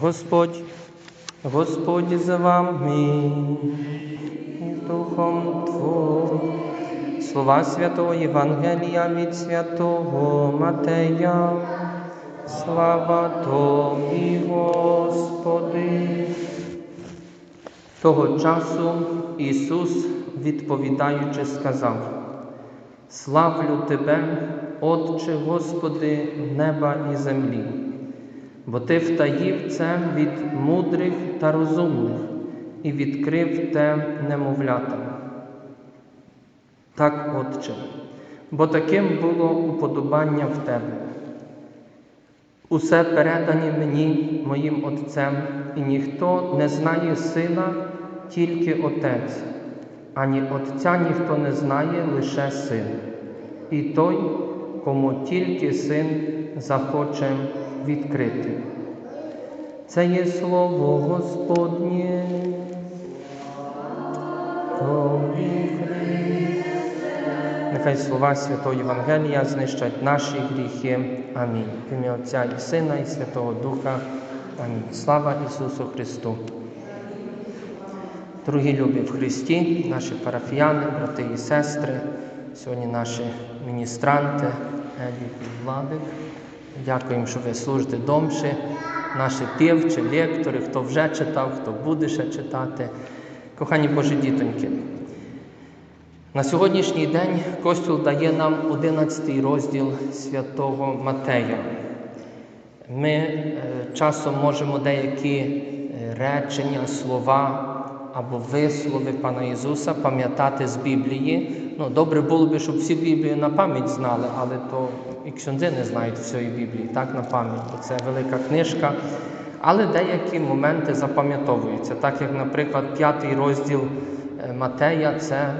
Господь, Господь з вами Духом Твоїм. Слова Святого Євангелія від Святого Матея. Слава Тобі, Господи. Того часу Ісус, відповідаючи, сказав: Славлю Тебе, Отче Господи, неба і землі бо ти втаїв це від мудрих та розумних і відкрив те немовлятам. Так, Отче, бо таким було уподобання в тебе. Усе передані мені, моїм Отцем, і ніхто не знає сина, тільки Отець, ані Отця ніхто не знає, лише син, і той, кому тільки син захоче відкрити. Це є слово Господнє. Тобі. Нехай слова Святого Євангелія знищать наші гріхи. Амінь. В ім'я Отця і Сина, і Святого Духа. Амінь. Слава Ісусу Христу. Дорогі любі в Христі, наші парафіяни, брати і сестри, сьогодні наші міністранти, Елі і Владик. Дякуємо, що ви служите домші, наші півчі, лектори, хто вже читав, хто буде ще читати. Кохані Божі дітоньки, на сьогоднішній день Костюл дає нам 11 розділ святого Матея. Ми е, часом можемо деякі е, речення, слова або вислови Пана Ісуса пам'ятати з Біблії. Ну, добре було б, щоб всі Біблію на пам'ять знали, але то і ксьондзи не знають всієї Біблії, так на пам'ять, бо це велика книжка. Але деякі моменти запам'ятовуються, так як, наприклад, п'ятий розділ е, Матея це е,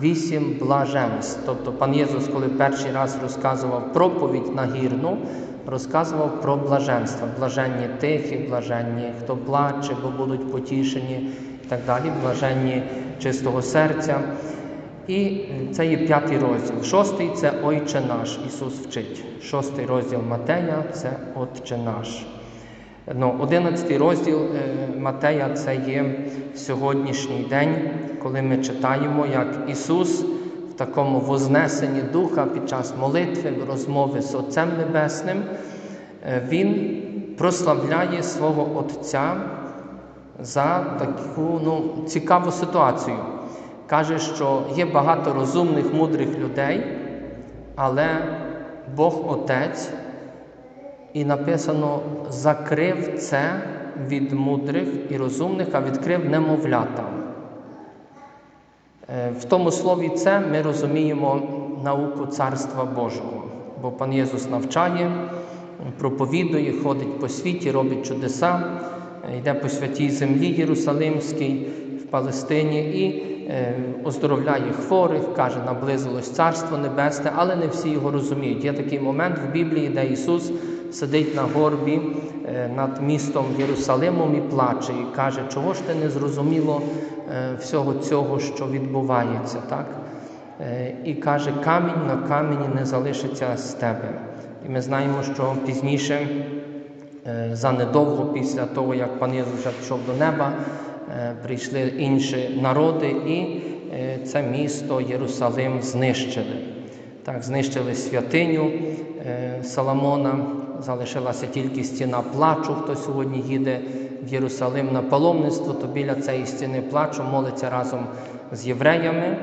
вісім блаженств. Тобто пан Єсус, коли перший раз розказував проповідь нагірну, розказував про блаженства. Блаженні тихі, блаженні, хто плаче, бо будуть потішені і так далі, блаженні чистого серця. І це є п'ятий розділ. Шостий це Ойче наш. Ісус вчить. Шостий розділ Матея це Отче наш. Ну, Одинадцятий розділ е, Матея це є сьогоднішній день, коли ми читаємо, як Ісус в такому вознесенні духа під час молитви, розмови з Отцем Небесним, е, Він прославляє свого Отця за таку ну, цікаву ситуацію. Каже, що є багато розумних, мудрих людей, але Бог Отець, і написано, закрив це від мудрих і розумних, а відкрив немовлятам. Е, В тому слові це ми розуміємо науку Царства Божого, бо пан Єсус навчає, проповідує, ходить по світі, робить чудеса, е, йде по святій землі Єрусалимській Палестині і е, оздоровляє хворих, каже, наблизилось Царство Небесне, але не всі його розуміють. Є такий момент в Біблії, де Ісус сидить на горбі е, над містом Єрусалимом і плаче, і каже, чого ж ти не зрозуміло е, всього цього, що відбувається. так? І каже, камінь на камені не залишиться з тебе. І ми знаємо, що пізніше, занедовго після того, як пан вже пішов до неба, прийшли інші народи, і е, це місто Єрусалим знищили. Так, знищили святиню е, Соломона, залишилася тільки стіна плачу. Хто сьогодні їде в Єрусалим на паломництво, то біля цієї стіни плачу молиться разом з євреями,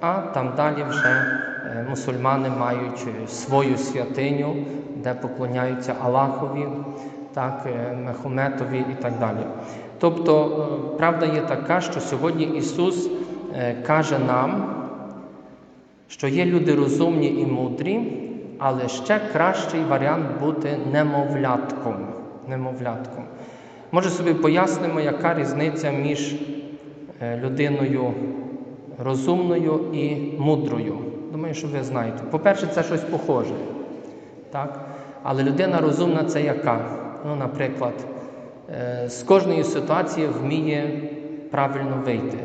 а там далі вже е, мусульмани мають е, свою святиню, де поклоняються Аллахові, так, е, Мехометові і так далі. Тобто, е, правда є така, що сьогодні Ісус е, каже нам, що є люди розумні і мудрі, але ще кращий варіант бути немовлятком. немовлятком. Може собі пояснимо, яка різниця між людиною розумною і мудрою. Думаю, що ви знаєте. По-перше, це щось похоже. Так? Але людина розумна це яка? Ну, наприклад, е, з кожної ситуації вміє правильно вийти,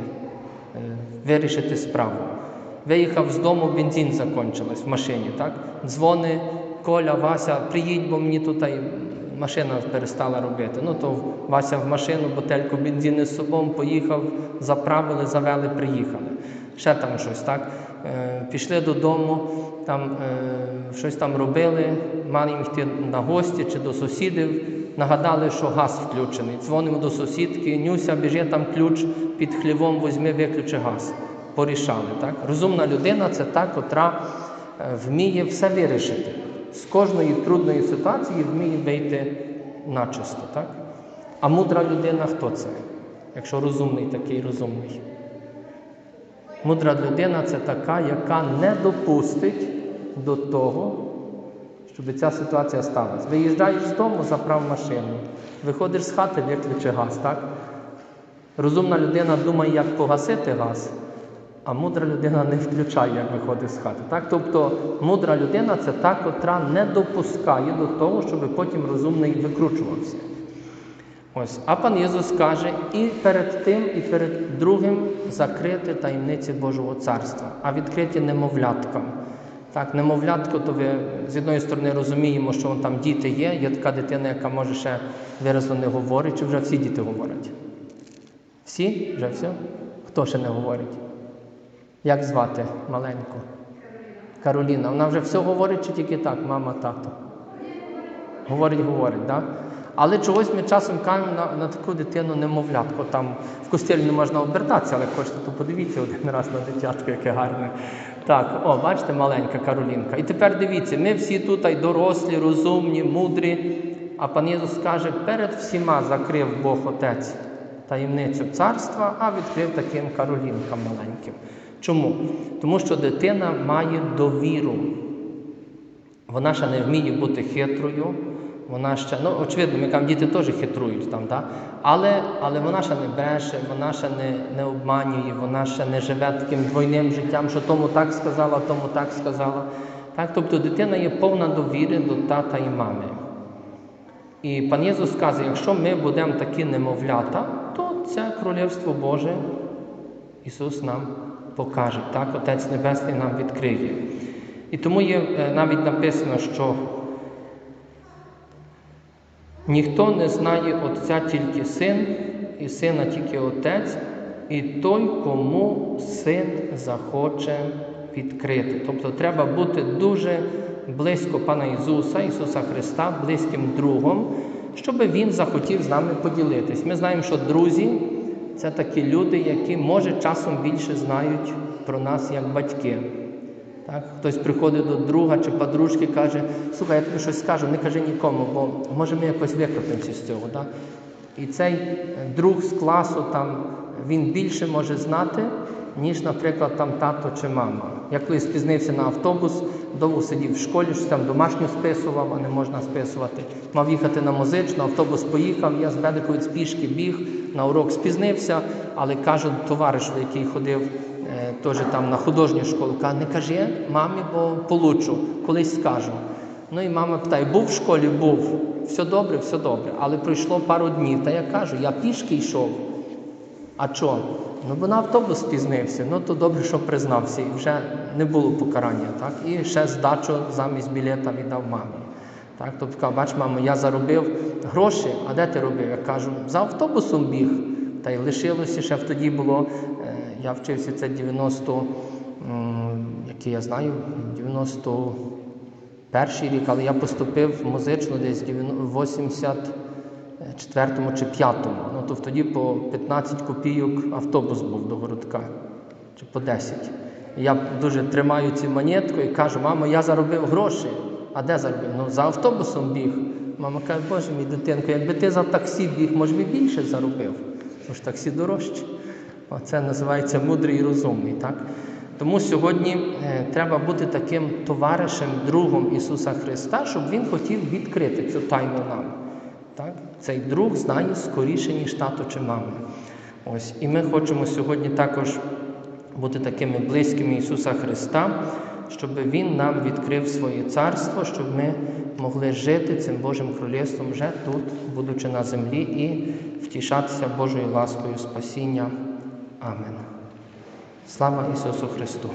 е, вирішити справу. Виїхав з дому, бензин закінчилась в машині, так? Дзвони, Коля, Вася, приїдь, бо мені тут машина перестала робити. Ну то Вася в машину, бутельку бензину з собою, поїхав, заправили, завели, приїхали. Ще там щось, так? Е, пішли додому, там е, щось там робили, мали їм йти на гості чи до сусідів. Нагадали, що газ включений. Дзвонимо до сусідки, Нюся, біжи там ключ під хлівом, візьми, виключи газ. Порішали. Так? Розумна людина це та, котра е, вміє все вирішити. З кожної трудної ситуації вміє вийти начисто. Так? А мудра людина хто це? Якщо розумний такий розумний. Мудра людина це така, яка не допустить до того, щоб ця ситуація сталася. Виїжджаєш з дому, заправ машину, виходиш з хати, виключи газ, так? Розумна людина думає, як погасити газ, а мудра людина не включає, як виходить з хати. Так? Тобто мудра людина це та, котра не допускає до того, щоб потім розумний викручувався. Ось. А пан Ісус каже, і перед тим, і перед другим закрити таємниці Божого Царства, а відкриті немовляткам. Так, немовлятко, то ви з одної сторони розуміємо, що там діти є, є така дитина, яка може ще виразно не говорить, чи вже всі діти говорять? Всі? Вже все? Хто ще не говорить? Як звати маленьку? Кароліна. Вона вже все говорить чи тільки так, мама, тато? Говорить, говорить, так? Да? Але чогось ми часом кажемо на, на таку дитину немовлятку. Там в костілі не можна обертатися, але хочете, то подивіться один раз на дитятко, яке гарне. Так, о, бачите, маленька Каролінка. І тепер дивіться, ми всі тут й дорослі, розумні, мудрі. А пан Єсус каже, перед всіма закрив Бог Отець таємницю царства, а відкрив таким Каролінкам маленьким. Чому? Тому що дитина має довіру. Вона ще не вміє бути хитрою. Вона ще, ну очевидно, ми кажемо, діти теж хитрують там, так? але але вона ще не бреше, вона ще не не обманює, вона ще не живе таким двойним життям, що тому так сказала, тому так сказала. Так? Тобто дитина є повна довіри до тата і мами. І пан Єсус каже, якщо ми будемо такі немовлята, то це Королівство Боже Ісус нам покаже. Так, Отець Небесний нам відкриє. І тому є е, навіть написано, що ніхто не знає Отця тільки син, і сина тільки Отець, і той, кому син захоче відкрити. Тобто треба бути дуже близько Пана Ісуса, Ісуса Христа, близьким другом, щоб Він захотів з нами поділитись. Ми знаємо, що друзі це такі люди, які, може, часом більше знають про нас як батьки. Так? Хтось приходить до друга чи подружки каже, слухай, я тобі щось скажу, не кажи нікому, бо може ми якось викрутимося з цього. Так? І цей друг з класу там, він більше може знати, ніж, наприклад, там тато чи мама. Я колись спізнився на автобус, довго сидів в школі, що там домашню списував, а не можна списувати. Мав їхати на музичну, автобус поїхав, я з великої спішки біг, на урок спізнився, але кажу товаришу, який ходив е, теж там на художню школу, каже, не кажи мамі, бо получу, колись скажу. Ну і мама питає, був в школі? Був. Все добре, все добре. Але пройшло пару днів. Та я кажу, я пішки йшов. А чого? Ну, бо на автобус спізнився, ну то добре, що признався, і вже не було покарання. Так? І ще здачу замість білета віддав мамі. Так? Тобто, каже, бач, мамо, я заробив гроші, а де ти робив? Я кажу, за автобусом біг. Та й лишилося, ще тоді було, я вчився це 90, м, який я знаю, 91 рік, але я поступив в музичну десь в 84-му чи 5-му. Ну, то тоді по 15 копійок автобус був до городка, чи по 10. І я дуже тримаю цю монетку і кажу, мамо, я заробив гроші. А де заробив? Ну, за автобусом біг. Мама каже, боже мій дитинко, якби ти за таксі біг, може би більше заробив. Бо ж таксі дорожче. Оце називається мудрий і розумний. так? Тому сьогодні е, треба бути таким товаришем, другом Ісуса Христа, щоб Він хотів відкрити цю тайну нам. Так? Цей друг знає скоріше, ніж тато чи мама. Ось. І ми хочемо сьогодні також бути такими близькими Ісуса Христа, щоб Він нам відкрив своє царство, щоб ми могли жити цим Божим Королівством вже тут, будучи на землі, і втішатися Божою ласкою спасіння. Амен. Слава Ісусу Христу!